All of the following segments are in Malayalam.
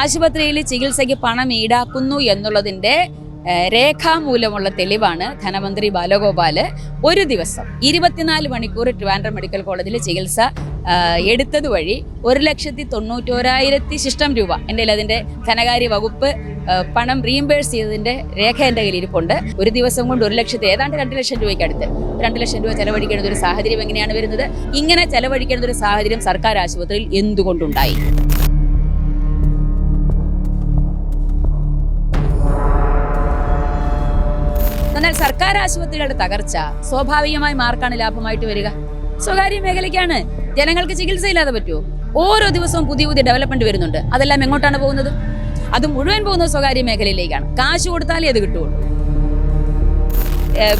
ആശുപത്രിയിൽ ചികിത്സയ്ക്ക് പണം ഈടാക്കുന്നു എന്നുള്ളതിന്റെ രേഖാമൂലമുള്ള തെളിവാണ് ധനമന്ത്രി ബാലഗോപാൽ ഒരു ദിവസം ഇരുപത്തിനാല് മണിക്കൂർ ട്രിവാൻഡ്രം മെഡിക്കൽ കോളേജിൽ ചികിത്സ എടുത്തതുവഴി എടുത്തത് വഴി ഒരു ലക്ഷത്തി തൊണ്ണൂറ്റോരായിരത്തി ശിഷ്ടം രൂപ എന്റെ അതിന്റെ ധനകാര്യ വകുപ്പ് പണം റീഇംബേഴ്സ് ചെയ്തതിന്റെ രേഖ എന്റെ കയ്യിൽ ഇരിപ്പുണ്ട് ഒരു ദിവസം കൊണ്ട് ഒരു ലക്ഷത്തി ഏതാണ്ട് രണ്ട് ലക്ഷം രൂപയ്ക്ക് അടുത്ത് രണ്ട് ലക്ഷം രൂപ ചെലവഴിക്കേണ്ട ഒരു സാഹചര്യം എങ്ങനെയാണ് വരുന്നത്? ഇങ്ങനെ ചെലവഴിക്കേണ്ട ഒരു സാഹചര്യം സർക്കാർ ആശുപത്രിയിൽ എന്തുകൊണ്ടുണ്ടായി? എന്നാൽ സർക്കാർ ആശുപത്രികളുടെ തകർച്ച സ്വാഭാവികമായി മാർക്കാണ് ലാഭമായിട്ട് വരിക. സ്വകാര്യ മേഖലയ്ക്കാണ് ജനങ്ങൾക്ക് ചികിത്സയില്ലാതെ പറ്റുമോ? ഓരോ ദിവസവും പുതിയ പുതിയ ഡെവലപ്മെന്റ് വരുന്നുണ്ട്. അതെല്ലാം എങ്ങോട്ടാണ് പോകുന്നത്? അത് മുഴുവൻ പോകുന്നത് സ്വകാര്യ മേഖലയിലേക്കാണ്. കാശ് കൊടുത്താലേ അത് കിട്ടുള്ളൂ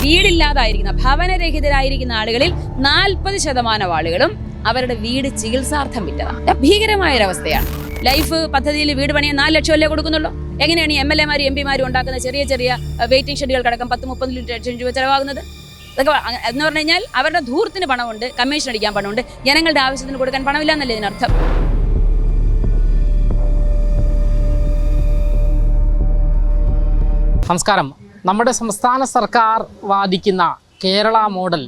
വീടില്ലാതായിരിക്കുന്ന ഭവനരഹിതരായിരിക്കുന്ന ആളുകളിൽ നാൽപ്പത് ശതമാനം ആളുകളും അവരുടെ വീട് ചികിത്സാർത്ഥം വിറ്റതാണ് ഭീകരമായ ഒരവസ്ഥയാണ് ലൈഫ് പദ്ധതിയിൽ വീട് പണിയാൻ നാല് ലക്ഷം അല്ലേ കൊടുക്കുന്നുള്ളൂ? എങ്ങനെയാണ് ഈ എം എൽ എമാരും എം പിമാരും ഉണ്ടാക്കുന്ന ചെറിയ ചെറിയ വെയിറ്റിംഗ് ഷെഡ്യൂൾക്കടക്കം പത്ത് മുപ്പത് ലക്ഷം രൂപ ചെലവാകുന്നത്? അതൊക്കെ എന്ന് പറഞ്ഞു കഴിഞ്ഞാൽ അവരുടെ ധൂർത്തിന് പണമുണ്ട് കമ്മീഷൻ അടിക്കാൻ പണമുണ്ട് ജനങ്ങളുടെ ആവശ്യത്തിന് കൊടുക്കാൻ പണമില്ല എന്നല്ലേ ഇതിനർത്ഥം? നമസ്കാരം. നമ്മുടെ സംസ്ഥാന സർക്കാർ വാദിക്കുന്ന കേരള മോഡൽ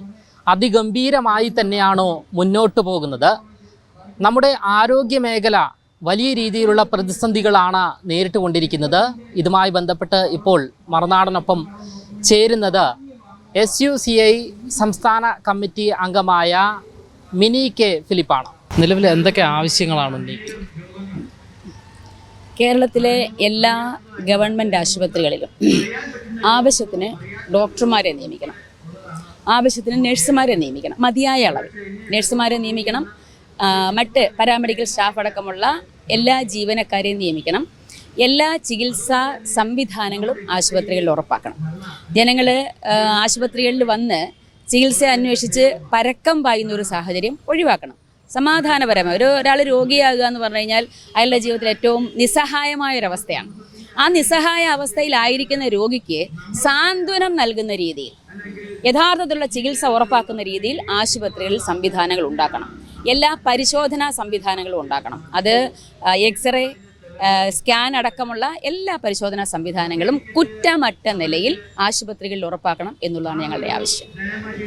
അതിഗംഭീരമായി തന്നെയാണോ മുന്നോട്ട് പോകുന്നത്? നമ്മുടെ ആരോഗ്യ മേഖല വലിയ രീതിയിലുള്ള പ്രതിസന്ധികളാണ് നേരിട്ട് കൊണ്ടിരിക്കുന്നത്. ഇതുമായി ബന്ധപ്പെട്ട് ഇപ്പോൾ മറുനാടനൊപ്പം ചേരുന്നത് എസ് യു സി ഐ സംസ്ഥാന കമ്മിറ്റി അംഗമായ മിനി കെ ഫിലിപ്പാണ്. നിലവിൽ എന്തൊക്കെ ആവശ്യങ്ങളാണ് കേരളത്തിലെ എല്ലാ ഗവൺമെന്റ് ആശുപത്രികളിലും ആവശ്യത്തിന് ഡോക്ടർമാരെ നിയമിക്കണം. ആവശ്യത്തിന് നഴ്സുമാരെ നിയമിക്കണം. മതിയായ അളവിൽ. നഴ്സുമാരെ നിയമിക്കണം. മറ്റ് പാരാമെഡിക്കൽ സ്റ്റാഫ് അടക്കമുള്ള എല്ലാ ജീവനക്കാരെയും നിയമിക്കണം. എല്ലാ ചികിത്സാ സംവിധാനങ്ങളും ആശുപത്രികളിൽ ഉറപ്പാക്കണം. ജനങ്ങൾ ആശുപത്രികളിൽ വന്ന് ചികിത്സ അന്വേഷിച്ച് പരക്കം പായുന്ന ഒരു സാഹചര്യം ഒഴിവാക്കണം. സമാധാനപരമായി. ഒരു ഒരാൾ രോഗിയാകുക എന്ന് പറഞ്ഞു കഴിഞ്ഞാൽ അയാളുടെ ജീവിതത്തിൽ ഏറ്റവും നിസ്സഹായമായ ഒരവസ്ഥയാണ് ആ നിസ്സഹായ അവസ്ഥയിലായിരിക്കുന്ന രോഗിക്ക് സാന്ത്വനം നൽകുന്ന രീതിയിൽ യഥാർത്ഥത്തിലുള്ള ചികിത്സ ഉറപ്പാക്കുന്ന രീതിയിൽ ആശുപത്രികളിൽ സംവിധാനങ്ങൾ ഉണ്ടാക്കണം. എല്ലാ പരിശോധനാ സംവിധാനങ്ങളും ഉണ്ടാക്കണം. അത് എക്സ്റേ സ്കാൻ അടക്കമുള്ള എല്ലാ പരിശോധനാ സംവിധാനങ്ങളും കുറ്റമറ്റ നിലയിൽ ആശുപത്രികളിൽ ഉറപ്പാക്കണം എന്നുള്ളതാണ് ഞങ്ങളുടെ ആവശ്യം.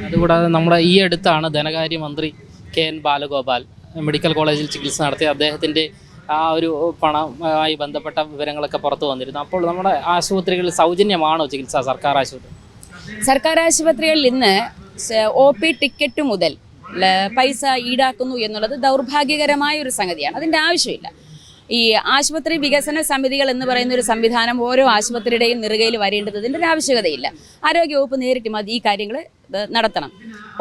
അതുകൂടാതെ നമ്മുടെ ഈ അടുത്താണ് ധനകാര്യമന്ത്രി കെ എൻ ബാലഗോപാൽ മെഡിക്കൽ കോളേജിൽ ചികിത്സ നടത്തിയ അദ്ദേഹത്തിന്റെ ആ ഒരു പണമായി ബന്ധപ്പെട്ട വിവരങ്ങളൊക്കെ പുറത്തു വന്നിരുന്നു. അപ്പോൾ നമ്മുടെ ആശുപത്രികളിൽ സൗജന്യമാണോ ചികിത്സ സർക്കാർ ആശുപത്രി? സർക്കാർ ആശുപത്രികളിൽ ഇന്ന് ഒ പി ടിക്കറ്റ് മുതൽ പൈസ ഈടാക്കുന്നു എന്നുള്ളത് ദൗർഭാഗ്യകരമായ ഒരു സംഗതിയാണ്. അതിന്റെ ആവശ്യമില്ല. ഈ ആശുപത്രി വികസന സമിതികൾ എന്ന് പറയുന്ന ഒരു സംവിധാനം ഓരോ ആശുപത്രിയുടെയും നെറുകയിൽ വരേണ്ടതിന്റെ ഒരു ആവശ്യകതയില്ല. ആരോഗ്യവകുപ്പ് നേരിട്ട് മതി ഈ കാര്യങ്ങൾ നടത്തണം.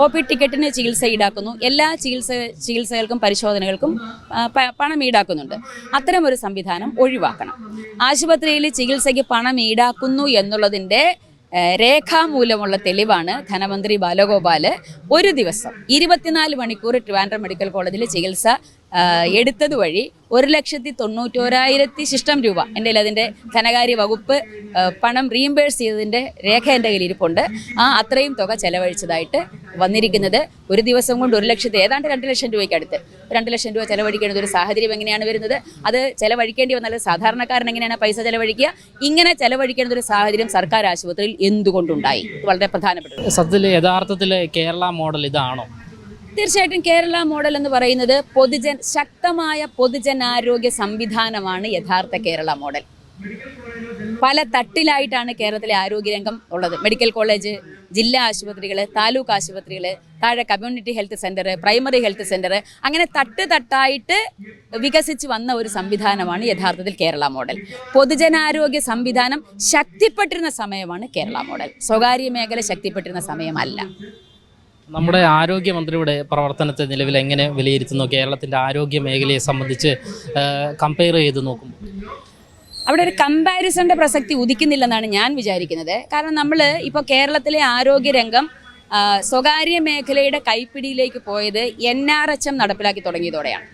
ഒ പി ടിക്കറ്റിന് ചികിത്സ ഈടാക്കുന്നു. എല്ലാ ചികിത്സ ചികിത്സകൾക്കും പരിശോധനകൾക്കും പണം ഈടാക്കുന്നുണ്ട്. അത്തരം ഒരു സംവിധാനം ഒഴിവാക്കണം. ആശുപത്രിയിൽ ചികിത്സയ്ക്ക് പണം ഈടാക്കുന്നു എന്നുള്ളതിന്റെ രേഖാമൂലമുള്ള തെളിവാണ് ധനമന്ത്രി ബാലഗോപാൽ ഒരു ദിവസം ഇരുപത്തിനാല് മണിക്കൂർ ട്രിവാൻഡ്രം മെഡിക്കൽ കോളേജിൽ ചികിത്സ എടുത്തത് വഴി ഒരു ലക്ഷത്തി തൊണ്ണൂറ്റോരായിരത്തി ശിഷ്ടം രൂപ. എന്റെ കയ്യിൽ അതിന്റെ ധനകാര്യ വകുപ്പ് പണം റീഇംബേഴ്സ് ചെയ്തതിന്റെ രേഖ എന്റെ കയ്യിൽ ഇരിപ്പുണ്ട്. ആ അത്രയും തുക ചെലവഴിച്ചതായിട്ട് വന്നിരിക്കുന്നത് ഒരു ദിവസം കൊണ്ട് ഒരു ലക്ഷത്തി ഏതാണ്ട് രണ്ട് ലക്ഷം രൂപയ്ക്ക് അടുത്ത് രണ്ട് ലക്ഷം രൂപ ചെലവഴിക്കേണ്ട ഒരു സാഹചര്യം എങ്ങനെയാണ് വരുന്നത്? അത് ചെലവഴിക്കേണ്ടി വന്നാൽ സാധാരണക്കാരൻ എങ്ങനെയാണ് പൈസ ചെലവഴിക്കുക? ഇങ്ങനെ ചെലവഴിക്കേണ്ട ഒരു സാഹചര്യം സർക്കാർ ആശുപത്രിയിൽ എന്തുകൊണ്ടുണ്ടായി? വളരെ പ്രധാനപ്പെട്ട സത്യത്തിൽ യഥാർത്ഥത്തിൽ കേരള മോഡൽ ഇതാണോ? തീർച്ചയായിട്ടും കേരള മോഡൽ എന്ന് പറയുന്നത് പൊതുജൻ ശക്തമായ പൊതുജനാരോഗ്യ സംവിധാനമാണ് യഥാർത്ഥ കേരള മോഡൽ. പല തട്ടിലായിട്ടാണ് കേരളത്തിലെ ആരോഗ്യരംഗം ഉള്ളത്. മെഡിക്കൽ കോളേജ് ജില്ലാ ആശുപത്രികൾ താലൂക്ക് ആശുപത്രികൾ താഴെ community health centre primary health centre അങ്ങനെ തട്ട് തട്ടായിട്ട് വികസിച്ച് വന്ന ഒരു സംവിധാനമാണ് യഥാർത്ഥത്തിൽ കേരള മോഡൽ. പൊതുജനാരോഗ്യ സംവിധാനം ശക്തിപ്പെട്ടിരുന്ന സമയമാണ് കേരള മോഡൽ. സ്വകാര്യ മേഖല ശക്തിപ്പെട്ടിരുന്ന സമയമല്ല. നമ്മുടെ ആരോഗ്യമന്ത്രിയുടെ പ്രവർത്തനത്തെ നിലവിൽ എങ്ങനെ വിലയിരുത്തുന്നു? കേരളത്തിന്റെ ആരോഗ്യ മേഖലയെ സംബന്ധിച്ച് കമ്പയർ ചെയ്ത് നോക്കും അവിടെ ഒരു കമ്പാരിസണിന്റെ പ്രസക്തി ഉദിക്കുന്നില്ലെന്നാണ് ഞാൻ വിചാരിക്കുന്നത്. കാരണം നമ്മൾ ഇപ്പോൾ കേരളത്തിലെ ആരോഗ്യരംഗം സ്വകാര്യ മേഖലയുടെ കൈപ്പിടിയിലേക്ക് പോയത് എൻ ആർ എച്ച് എം നടപ്പിലാക്കി തുടങ്ങിയതോടെയാണ്.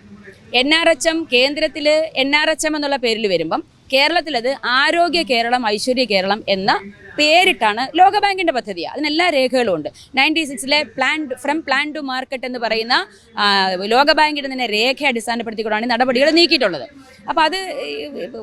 എൻ ആർ എച്ച് എം കേന്ദ്രത്തിൽ എൻ ആർ എച്ച് എം എന്നുള്ള പേരിൽ വരുമ്പം കേരളത്തിലത് ആരോഗ്യ കേരളം ഐശ്വര്യ കേരളം എന്ന പേരിട്ടാണ് ലോകബാങ്കിന്റെ പദ്ധതി. അതിനെല്ലാ രേഖകളും ഉണ്ട്. Ninety സിക്സിലെ plan from plan to market എന്ന് പറയുന്ന ലോകബാങ്കിന്റെ തന്നെ രേഖ അടിസ്ഥാനപ്പെടുത്തിക്കൊണ്ടാണ് നടപടികൾ നീക്കിയിട്ടുള്ളത്. അപ്പോൾ അത്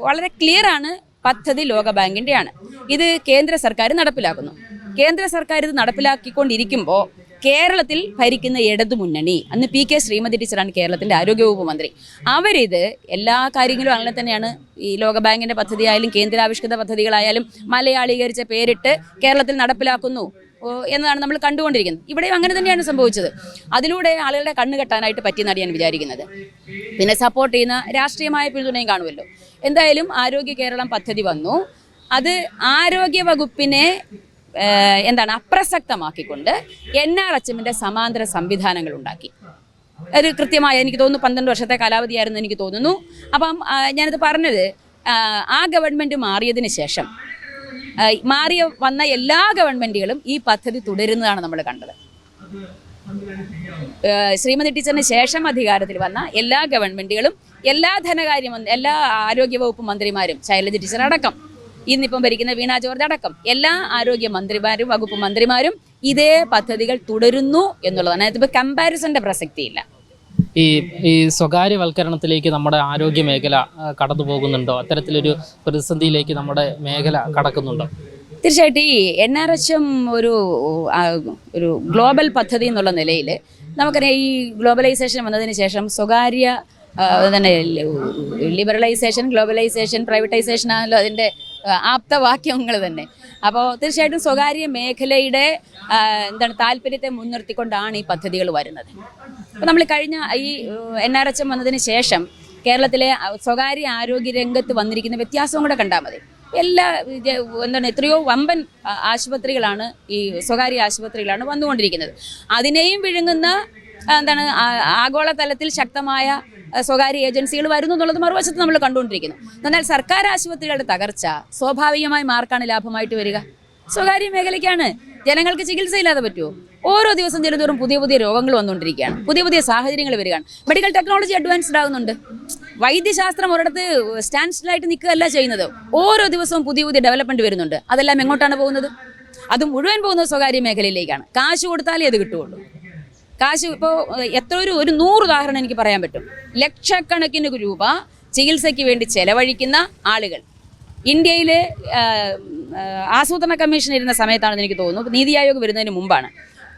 വളരെ ക്ലിയർ ആണ് പദ്ധതി ലോകബാങ്കിന്റെയാണ് ഇത് കേന്ദ്ര സർക്കാർ നടപ്പിലാക്കുന്നു. കേന്ദ്ര സർക്കാർ ഇത് നടപ്പിലാക്കിക്കൊണ്ടിരിക്കുമ്പോൾ കേരളത്തിൽ ഭരിക്കുന്ന ഇടതുമുന്നണി അന്ന് പി കെ ശ്രീമതി ടീച്ചറാണ് കേരളത്തിന്റെ ആരോഗ്യവകുപ്പ് മന്ത്രി. അവരിത് എല്ലാ കാര്യങ്ങളും അങ്ങനെ തന്നെയാണ്. ഈ ലോകബാങ്കിന്റെ പദ്ധതി ആയാലും കേന്ദ്രാവിഷ്കൃത പദ്ധതികളായാലും മലയാളീകരിച്ച പേരിട്ട് കേരളത്തിൽ നടപ്പിലാക്കുന്നു എന്നതാണ് നമ്മൾ കണ്ടുകൊണ്ടിരിക്കുന്നത്. ഇവിടെയും അങ്ങനെ തന്നെയാണ് സംഭവിച്ചത്. അതിലൂടെ ആളുകളുടെ കണ്ണ് കെട്ടാനായിട്ട് പറ്റിയെന്നാണ് ഞാൻ വിചാരിക്കുന്നത്. പിന്നെ സപ്പോർട്ട് ചെയ്യുന്ന രാഷ്ട്രീയമായ പിന്തുണയും കാണുമല്ലോ. എന്തായാലും ആരോഗ്യ കേരളം പദ്ധതി വന്നു. അത് ആരോഗ്യ വകുപ്പിനെ എന്താണ് അപ്രസക്തമാക്കിക്കൊണ്ട് എൻ ആർ എച്ച് സമാന്തര സംവിധാനങ്ങൾ ഉണ്ടാക്കി. ഒരു കൃത്യമായ എനിക്ക് തോന്നുന്നു പന്ത്രണ്ട് വർഷത്തെ കാലാവധിയായിരുന്നു എനിക്ക് തോന്നുന്നു. അപ്പം ഞാനിത് പറഞ്ഞത് ആ, ഗവൺമെന്റ് മാറിയതിന് ശേഷം മാറിയ വന്ന എല്ലാ ഗവൺമെന്റുകളും ഈ പദ്ധതി തുടരുന്നതാണ് നമ്മൾ കണ്ടത്. ശ്രീമതി ടീച്ചറിന് ശേഷം അധികാരത്തിൽ വന്ന എല്ലാ ഗവൺമെന്റുകളും എല്ലാ ധനകാര്യ എല്ലാ ആരോഗ്യ വകുപ്പ് മന്ത്രിമാരും ശൈലജ ടീച്ചർ അടക്കം ഇന്നിപ്പം ഭരിക്കുന്ന വീണ ജോർജ് അടക്കം എല്ലാ ആരോഗ്യ മന്ത്രിമാരും വകുപ്പ് മന്ത്രിമാരും ഇതേ പദ്ധതികൾ തുടരുന്നു എന്നുള്ളതാണ്. അതിപ്പോൾ കമ്പാരിസന്റെ പ്രസക്തിയില്ല. ഈ ഈ സ്വകാര്യവൽക്കരണത്തിലേക്ക് നമ്മുടെ ആരോഗ്യ മേഖല കടന്നു പോകുന്നുണ്ടോ അത്തരത്തിലൊരു പ്രതിസന്ധിയിലേക്ക് നമ്മുടെ മേഖല കടക്കുന്നുണ്ടോ? തീർച്ചയായിട്ടും ഈ എൻ ആർ എച്ച് എം ഒരു ഒരു ഗ്ലോബൽ പദ്ധതി എന്നുള്ള നിലയിൽ നമുക്കറിയാം ഈ ഗ്ലോബലൈസേഷൻ വന്നതിന് ശേഷം സ്വകാര്യ തന്നെ ലിബറലൈസേഷൻ ഗ്ലോബലൈസേഷൻ പ്രൈവറ്റൈസേഷൻ ആണല്ലോ അതിന്റെ ആപ്തവാക്യങ്ങൾ തന്നെ. അപ്പോൾ തീർച്ചയായിട്ടും സ്വകാര്യ മേഖലയുടെ എന്താണ് താല്പര്യത്തെ മുൻനിർത്തിക്കൊണ്ടാണ് ഈ പദ്ധതികൾ വരുന്നത്. അപ്പോൾ നമ്മൾ കഴിഞ്ഞ ഈ എൻ ആർ എച്ച് എം വന്നതിന് ശേഷം കേരളത്തിലെ സ്വകാര്യ ആരോഗ്യ രംഗത്ത് വന്നിരിക്കുന്ന വ്യത്യാസവും കൂടെ കണ്ടാൽ മതി. എല്ലാ എന്താണ് എത്രയോ വമ്പൻ ആശുപത്രികളാണ് ഈ സ്വകാര്യ ആശുപത്രികളാണ് വന്നുകൊണ്ടിരിക്കുന്നത്. അതിനെയും വിഴുങ്ങുന്ന എന്താണ് ആഗോളതലത്തിൽ ശക്തമായ സ്വകാര്യ ഏജൻസികൾ വരുന്നു എന്നുള്ളത് മറുവശത്ത് നമ്മൾ കണ്ടുകൊണ്ടിരിക്കുന്നു. എന്നാൽ സർക്കാർ ആശുപത്രികളുടെ തകർച്ച സ്വാഭാവികമായി മാർക്കാണ് ലാഭമായിട്ട് വരിക. സ്വകാര്യ മേഖലയ്ക്കാണ് ജനങ്ങൾക്ക് ചികിത്സയില്ലാതെ പറ്റുമോ? ഓരോ ദിവസം ചെല്ലുന്തോറും പുതിയ പുതിയ രോഗങ്ങൾ വന്നുകൊണ്ടിരിക്കുകയാണ്. പുതിയ പുതിയ സാഹചര്യങ്ങൾ വരികയാണ്. മെഡിക്കൽ ടെക്നോളജി അഡ്വാൻസ്ഡ് ആകുന്നുണ്ട്. വൈദ്യശാസ്ത്രം ഒരിടത്ത് സ്റ്റാൻഡ് സ്റ്റിലായിട്ട് നിൽക്കുകയല്ല ചെയ്യുന്നത്. ഓരോ ദിവസവും പുതിയ പുതിയ ഡെവലപ്മെന്റ് വരുന്നുണ്ട്. അതെല്ലാം എങ്ങോട്ടാണ് പോകുന്നത്? അത് മുഴുവൻ പോകുന്നത് സ്വകാര്യ മേഖലയിലേക്കാണ്. കാശ് കൊടുത്താലേ അത് കിട്ടുകയുള്ളൂ. കാശ് ഇപ്പോൾ എത്ര ഒരു ഒരു നൂറ് ഉദാഹരണം എനിക്ക് പറയാൻ പറ്റും. ലക്ഷക്കണക്കിന് രൂപ ചികിത്സയ്ക്ക് വേണ്ടി ചെലവഴിക്കുന്ന ആളുകൾ. ഇന്ത്യയിൽ ആസൂത്രണ കമ്മീഷൻ ഇരുന്ന സമയത്താണെന്ന് എനിക്ക് തോന്നുന്നു. നീതി ആയോഗ് വരുന്നതിന് മുമ്പാണ്.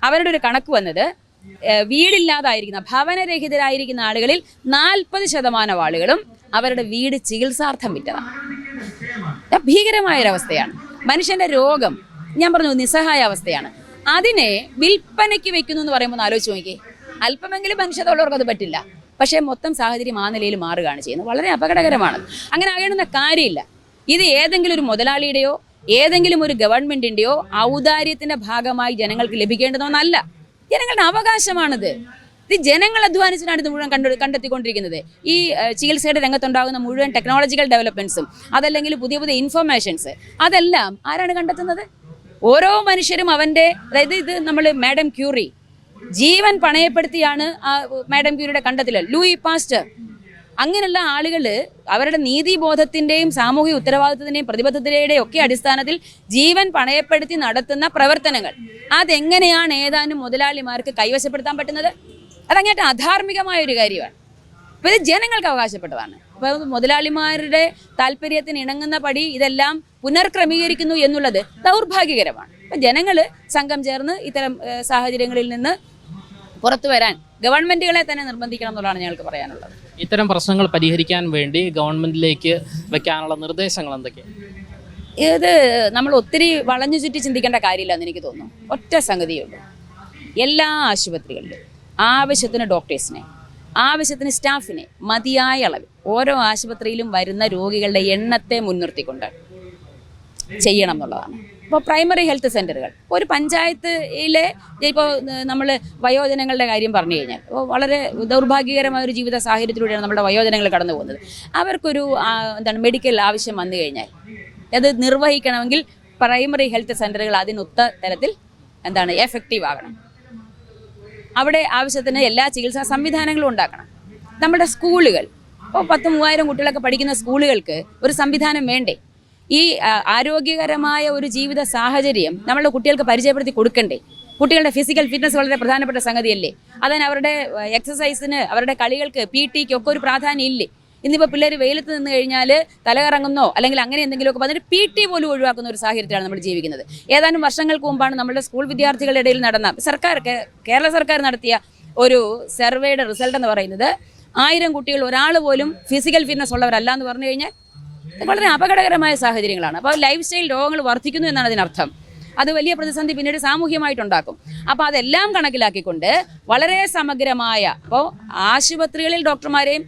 അവരുടെ ഒരു കണക്ക് വന്നത് വീടില്ലാതായിരിക്കുന്ന ഭവനരഹിതരായിരിക്കുന്ന ആളുകളിൽ നാൽപ്പത് ശതമാനം ആളുകളും അവരുടെ വീട് ചികിത്സാർത്ഥം വിറ്റതാണ് ഭീകരമായൊരവസ്ഥയാണ്. മനുഷ്യന്റെ രോഗം ഞാൻ പറഞ്ഞു നിസ്സഹായ അവസ്ഥയാണ് അതിനെ വിൽപ്പനയ്ക്ക് വെക്കുന്നു എന്ന് പറയുമ്പോൾ ആലോചിച്ച് നോക്കിയേ. അല്പമെങ്കിലും മനുഷ്യതുള്ളവർക്ക് അത് പറ്റില്ല. പക്ഷേ മൊത്തം സാഹചര്യം ആ നിലയിൽ മാറുകയാണ് ചെയ്യുന്നത്. വളരെ അപകടകരമാണ്. അങ്ങനെ ആകേണ്ടുന്ന കാര്യമില്ല. ഇത് ഏതെങ്കിലും ഒരു മുതലാളിയുടെയോ ഏതെങ്കിലും ഒരു ഗവൺമെന്റിന്റെയോ ഔദാര്യത്തിന്റെ ഭാഗമായി ജനങ്ങൾക്ക് ലഭിക്കേണ്ടതോന്നല്ല ജനങ്ങളുടെ അവകാശമാണിത്. ഇത് ജനങ്ങൾ അധ്വാനിച്ചിട്ടാണ് ഇത് മുഴുവൻ കണ്ടു കണ്ടെത്തിക്കൊണ്ടിരിക്കുന്നത്. ഈ ചികിത്സയുടെ രംഗത്തുണ്ടാകുന്ന മുഴുവൻ ടെക്നോളജിക്കൽ ഡെവലപ്മെന്റ്സും അതല്ലെങ്കിൽ പുതിയ പുതിയ ഇൻഫർമേഷൻസ് അതെല്ലാം ആരാണ് കണ്ടെത്തുന്നത്? ഓരോ മനുഷ്യരും അവന്റെ അതായത് ഇത് നമ്മൾ മാഡം ക്യൂറി ജീവൻ പണയപ്പെടുത്തിയാണ് ആ മാഡം ക്യൂരിയുടെ കണ്ടെത്തൽ ലൂയി പാസ്റ്റർ. അങ്ങനെയുള്ള ആളുകൾ അവരുടെ നീതിബോധത്തിന്റെയും സാമൂഹിക ഉത്തരവാദിത്തത്തിന്റെയും പ്രതിബദ്ധതയുടെയും ഒക്കെ അടിസ്ഥാനത്തിൽ ജീവൻ പണയപ്പെടുത്തി നടത്തുന്ന പ്രവർത്തനങ്ങൾ. അതെങ്ങനെയാണ് ഏതാനും മുതലാളിമാർക്ക് കൈവശപ്പെടുത്താൻ പറ്റുന്നത്? അതങ്ങേറ്റ അധാർമികമായ ഒരു കാര്യമാണ്. അപ്പോൾ ഇത് ജനങ്ങൾക്ക് അവകാശപ്പെട്ടതാണ്. അപ്പോൾ മുതലാളിമാരുടെ താല്പര്യത്തിന് ഇണങ്ങുന്ന പടി ഇതെല്ലാം പുനർക്രമീകരിക്കുന്നു എന്നുള്ളത് ദൗർഭാഗ്യകരമാണ്. അപ്പം ജനങ്ങൾ സംഘം ചേർന്ന് ഇത്തരം സാഹചര്യങ്ങളിൽ നിന്ന് പുറത്തു വരാൻ ഗവൺമെന്റുകളെ തന്നെ നിർബന്ധിക്കണം എന്നുള്ളതാണ് ഞങ്ങൾക്ക് പറയാനുള്ളത്. ഇത്തരം പ്രശ്നങ്ങൾ പരിഹരിക്കാൻ വേണ്ടി ഗവൺമെന്റിലേക്ക് വെക്കാനുള്ള നിർദ്ദേശങ്ങൾ എന്തൊക്കെയാണ് ഇത് നമ്മൾ ഒത്തിരി വളഞ്ഞു ചുറ്റി ചിന്തിക്കേണ്ട കാര്യമില്ലെന്ന് എനിക്ക് തോന്നുന്നു. ഒറ്റ സംഗതിയുള്ളൂ എല്ലാ ആശുപത്രികളിലും ആവശ്യത്തിന് ഡോക്ടേഴ്സിനെ ആവശ്യത്തിന് സ്റ്റാഫിനെ മതിയായ അളവിൽ ഓരോ ആശുപത്രിയിലും വരുന്ന രോഗികളുടെ എണ്ണത്തെ മുൻനിർത്തിക്കൊണ്ട് ചെയ്യണം എന്നുള്ളതാണ് ഇപ്പോൾ പ്രൈമറി ഹെൽത്ത് സെന്ററുകൾ ഒരു പഞ്ചായത്തിലെ ഇപ്പോൾ നമ്മൾ വയോജനങ്ങളുടെ കാര്യം പറഞ്ഞു കഴിഞ്ഞാൽ വളരെ ദൗർഭാഗ്യകരമായ ഒരു ജീവിത സാഹചര്യത്തിലൂടെയാണ് നമ്മുടെ വയോജനങ്ങൾ കടന്നു പോകുന്നത്. അവർക്കൊരു എന്താണ് മെഡിക്കൽ ആവശ്യം വന്നു കഴിഞ്ഞാൽ അത് നിർവഹിക്കണമെങ്കിൽ പ്രൈമറി ഹെൽത്ത് സെന്ററുകൾ അതിനൊത്ത തരത്തിൽ എന്താണ് എഫക്റ്റീവ് ആകണം. അവിടെ ആവശ്യത്തിന് എല്ലാ ചികിത്സാ സംവിധാനങ്ങളും ഉണ്ടാക്കണം. നമ്മുടെ സ്കൂളുകൾ ഇപ്പോൾ പത്ത് മൂവായിരം കുട്ടികളൊക്കെ പഠിക്കുന്ന സ്കൂളുകൾക്ക് ഒരു സംവിധാനം വേണ്ടേ? ഈ ആരോഗ്യകരമായ ഒരു ജീവിത സാഹചര്യം നമ്മളുടെ കുട്ടികൾക്ക് പരിചയപ്പെടുത്തി കൊടുക്കണ്ടേ? കുട്ടികളുടെ ഫിസിക്കൽ ഫിറ്റ്നസ് വളരെ പ്രധാനപ്പെട്ട സംഗതിയല്ലേ? അതിന് അവരുടെ എക്സസൈസിന് അവരുടെ കളികൾക്ക് പി ടിക്ക് ഒക്കെ ഒരു പ്രാധാന്യം ഇല്ലേ? ഇന്നിപ്പോൾ പിള്ളേർ വെയിലത്ത് നിന്ന് കഴിഞ്ഞാൽ തലകറങ്ങുന്നോ അല്ലെങ്കിൽ അങ്ങനെ എന്തെങ്കിലുമൊക്കെ പറഞ്ഞിട്ട് പി ടി പോലും ഒഴിവാക്കുന്ന ഒരു സാഹചര്യത്തിലാണ് നമ്മൾ ജീവിക്കുന്നത്. ഏതാനും വർഷങ്ങൾക്ക് മുമ്പാണ് നമ്മുടെ സ്കൂൾ വിദ്യാർത്ഥികളുടെ ഇടയിൽ നടന്ന സർക്കാർ കേരള സർക്കാർ നടത്തിയ ഒരു സർവേയുടെ റിസൾട്ട് എന്ന് പറയുന്നത് ആയിരം കുട്ടികൾ ഒരാൾ പോലും ഫിസിക്കൽ ഫിറ്റ്നസ് ഉള്ളവരല്ല എന്ന് പറഞ്ഞു കഴിഞ്ഞാൽ വളരെ അപകടകരമായ സാഹചര്യങ്ങളാണ്. അപ്പോൾ ലൈഫ് സ്റ്റൈൽ രോഗങ്ങൾ വർദ്ധിക്കുന്നു എന്നാണ് അതിനർത്ഥം. അത് വലിയ പ്രതിസന്ധി പിന്നീട് സാമൂഹ്യമായിട്ടുണ്ടാക്കും. അപ്പോൾ അതെല്ലാം കണക്കിലാക്കിക്കൊണ്ട് വളരെ സമഗ്രമായ അപ്പോൾ ആശുപത്രികളിൽ ഡോക്ടർമാരെയും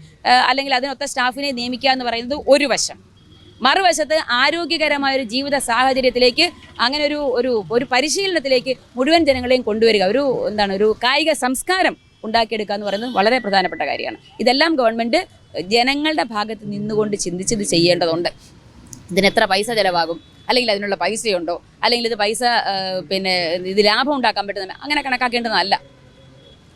അല്ലെങ്കിൽ അതിനൊത്ത സ്റ്റാഫിനെ നിയമിക്കുക എന്ന് പറയുന്നത് ഒരു വശം. മറുവശത്ത് ആരോഗ്യകരമായ ഒരു ജീവിത സാഹചര്യത്തിലേക്ക് അങ്ങനെ ഒരു ഒരു ഒരു പരിശീലനത്തിലേക്ക് മുഴുവൻ ജനങ്ങളെയും കൊണ്ടുവരിക. ഒരു എന്താണ് ഒരു കായിക സംസ്കാരം ഉണ്ടാക്കിയെടുക്കുക എന്ന് പറയുന്നത് വളരെ പ്രധാനപ്പെട്ട കാര്യമാണ്. ഇതെല്ലാം ഗവൺമെന്റ് ജനങ്ങളുടെ ഭാഗത്ത് നിന്നുകൊണ്ട് ചിന്തിച്ചത് ചെയ്യേണ്ടതുണ്ട്. ഇതിന് എത്ര പൈസ ചിലവാകും? അല്ലെങ്കിൽ അതിനുള്ള പൈസയുണ്ടോ? അല്ലെങ്കിൽ ഇത് പൈസ പിന്നെ ഇത് ലാഭം ഉണ്ടാക്കാൻ പറ്റുന്ന അങ്ങനെ കണക്കാക്കേണ്ടതല്ല.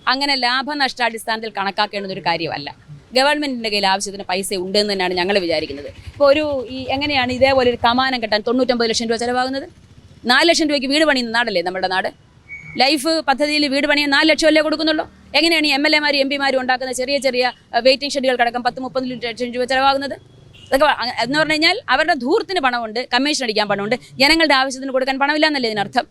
അങ്ങനെ ലാഭനഷ്ടാടിസ്ഥാനത്തിൽ കണക്കാക്കേണ്ടുന്ന ഒരു കാര്യമല്ല. ഗവൺമെന്റിന്റെ കയ്യിൽ ആവശ്യത്തിന് പൈസ ഉണ്ടെന്ന് തന്നെയാണ് ഞങ്ങൾ വിചാരിക്കുന്നത്. ഇപ്പോൾ ഒരു ഈ എങ്ങനെയാണ് ഇതേപോലെ ഒരു കമാനം കെട്ടാൻ തൊണ്ണൂറ്റൊമ്പത് ലക്ഷം രൂപ ചിലവാകുന്നത്? നാല് ലക്ഷം രൂപയ്ക്ക് വീട് പണിയുന്ന നാടല്ലേ നമ്മുടെ നാട്? ലൈഫ് പദ്ധതിയിൽ വീട് പണിയാൻ നാല് ലക്ഷമല്ലേ കൊടുക്കുന്നുള്ളൂ? എങ്ങനെയാണ് ഈ എം എൽ എമാരും എം പിമാരും ഉണ്ടാക്കുന്ന ചെറിയ ചെറിയ വെയിറ്റിംഗ് ഷെഡ്യൂൾ അടക്കം പത്ത് മുപ്പത് ലക്ഷം രൂപ ചിലവാകുന്നത്? അതൊക്കെ എന്ന് പറഞ്ഞു കഴിഞ്ഞാൽ അവരുടെ ധൂർത്തിന് പണമുണ്ട് കമ്മീഷൻ അടിക്കാൻ പണമുണ്ട് ജനങ്ങളുടെ ആവശ്യത്തിന് കൊടുക്കാൻ പണമില്ല എന്നല്ലേ ഇതിനർത്ഥം?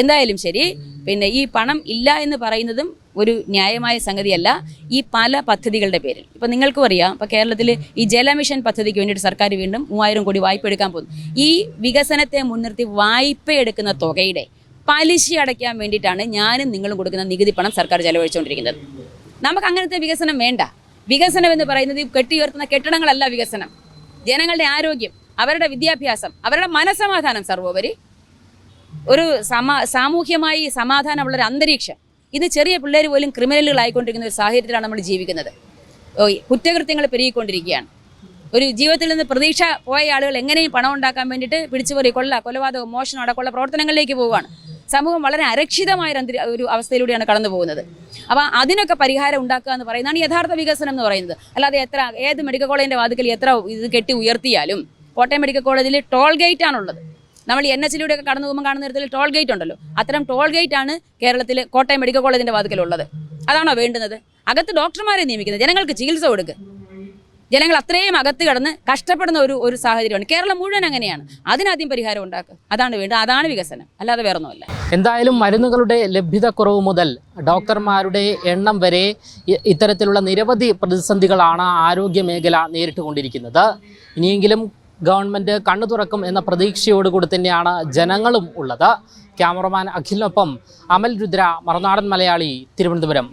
എന്തായാലും ശരി പിന്നെ ഈ പണം ഇല്ല എന്ന് പറയുന്നതും ഒരു ന്യായമായ സംഗതിയല്ല. ഈ പല പദ്ധതികളുടെ പേരിൽ. ഇപ്പം നിങ്ങൾക്കും അറിയാം ഇപ്പം കേരളത്തിൽ ഈ ജലമിഷൻ പദ്ധതിക്ക് വേണ്ടിയിട്ട് സർക്കാർ വീണ്ടും മൂവായിരം കോടി വായ്പ എടുക്കാൻ പോകുന്നു. ഈ വികസനത്തെ മുൻനിർത്തി വായ്പ എടുക്കുന്ന തുകയുടെ പലിശ അടയ്ക്കാൻ വേണ്ടിയിട്ടാണ് ഞാനും നിങ്ങളും കൊടുക്കുന്ന നികുതി പണം സർക്കാർ ചെലവഴിച്ചുകൊണ്ടിരിക്കുന്നത്. നമുക്ക് അങ്ങനത്തെ വികസനം വേണ്ട. വികസനം എന്ന് പറയുന്നത് കെട്ടിയുയർത്തുന്ന കെട്ടിടങ്ങളല്ല വികസനം. ജനങ്ങളുടെ ആരോഗ്യം അവരുടെ വിദ്യാഭ്യാസം അവരുടെ മനസമാധാനം സർവോപരി. ഒരു സമാ സാമൂഹ്യമായി സമാധാനമുള്ള ഒരു അന്തരീക്ഷം. ഇന്ന് ചെറിയ പിള്ളേർ പോലും ക്രിമിനലുകളായിക്കൊണ്ടിരിക്കുന്ന ഒരു സാഹചര്യത്തിലാണ് നമ്മൾ ജീവിക്കുന്നത്. കുറ്റകൃത്യങ്ങൾ പെരുകിക്കൊണ്ടിരിക്കുകയാണ്. ഒരു ജീവിതത്തിൽ നിന്ന് പ്രതീക്ഷ പോയ ആളുകൾ എങ്ങനെയും പണം ഉണ്ടാക്കാൻ വേണ്ടിയിട്ട് പിടിച്ചുപറി കൊള്ള കൊലപാതകം മോഷണം അടക്കമുള്ള പ്രവർത്തനങ്ങളിലേക്ക് പോവുകയാണ്. സമൂഹം വളരെ അരക്ഷിതമായ ഒരു അവസ്ഥയിലൂടെയാണ് കടന്നു പോകുന്നത്. അപ്പോൾ അതിനൊക്കെ പരിഹാരം ഉണ്ടാക്കുക എന്ന് പറയുന്നതാണ് യഥാർത്ഥ വികസനം എന്ന് പറയുന്നത്. അല്ലാതെ എത്ര ഏത് മെഡിക്കൽ കോളേജിന്റെ വാതിക്കൽ എത്ര ഇത് കെട്ടി ഉയർത്തിയാലും കോട്ടയം മെഡിക്കൽ കോളേജിൽ ടോൾ ഗേറ്റ് ആണുള്ളത്. നമ്മൾ എൻ എച്ചിലൂടെ ഒക്കെ കടന്നു പോകുമ്പോൾ കാണുന്ന തരത്തിൽ ടോൾ ഗേറ്റ് ഉണ്ടല്ലോ. അത്തരം ടോൾ ഗേറ്റ് ആണ് കേരളത്തിൽ കോട്ടയം മെഡിക്കൽ കോളേജിന്റെ വാതിക്കലുള്ളത് അതാണോ വേണ്ടുന്നത്? അകത്ത് ഡോക്ടർമാരെ നിയമിക്കുന്നത്. ജനങ്ങൾക്ക് ചികിത്സ കൊടുക്കുക ജനങ്ങൾ അത്രയും അകത്ത് കിടന്ന് കഷ്ടപ്പെടുന്ന ഒരു ഒരു സാഹചര്യമാണ്. കേരളം മുഴുവൻ അങ്ങനെയാണ്. അതിനാദ്യം പരിഹാരം ഉണ്ടാക്കുക. അതാണ് വേണ്ടത്. അതാണ് വികസനം. അല്ലാതെ വേറെ ഒന്നുമല്ല എന്തായാലും മരുന്നുകളുടെ ലഭ്യതക്കുറവ് മുതൽ ഡോക്ടർമാരുടെ എണ്ണം വരെ ഇത്തരത്തിലുള്ള നിരവധി പ്രതിസന്ധികളാണ് ആരോഗ്യ മേഖല നേരിട്ടുകൊണ്ടിരിക്കുന്നത്. ഇനിയെങ്കിലും ഗവൺമെന്റ് കണ്ണു തുറക്കും എന്ന പ്രതീക്ഷയോടുകൂടി തന്നെയാണ് ജനങ്ങളും ഉള്ളത്. ക്യാമറമാൻ അഖിലിനൊപ്പം അമൽ രുദ്ര മറുനാടൻ മലയാളി തിരുവനന്തപുരം.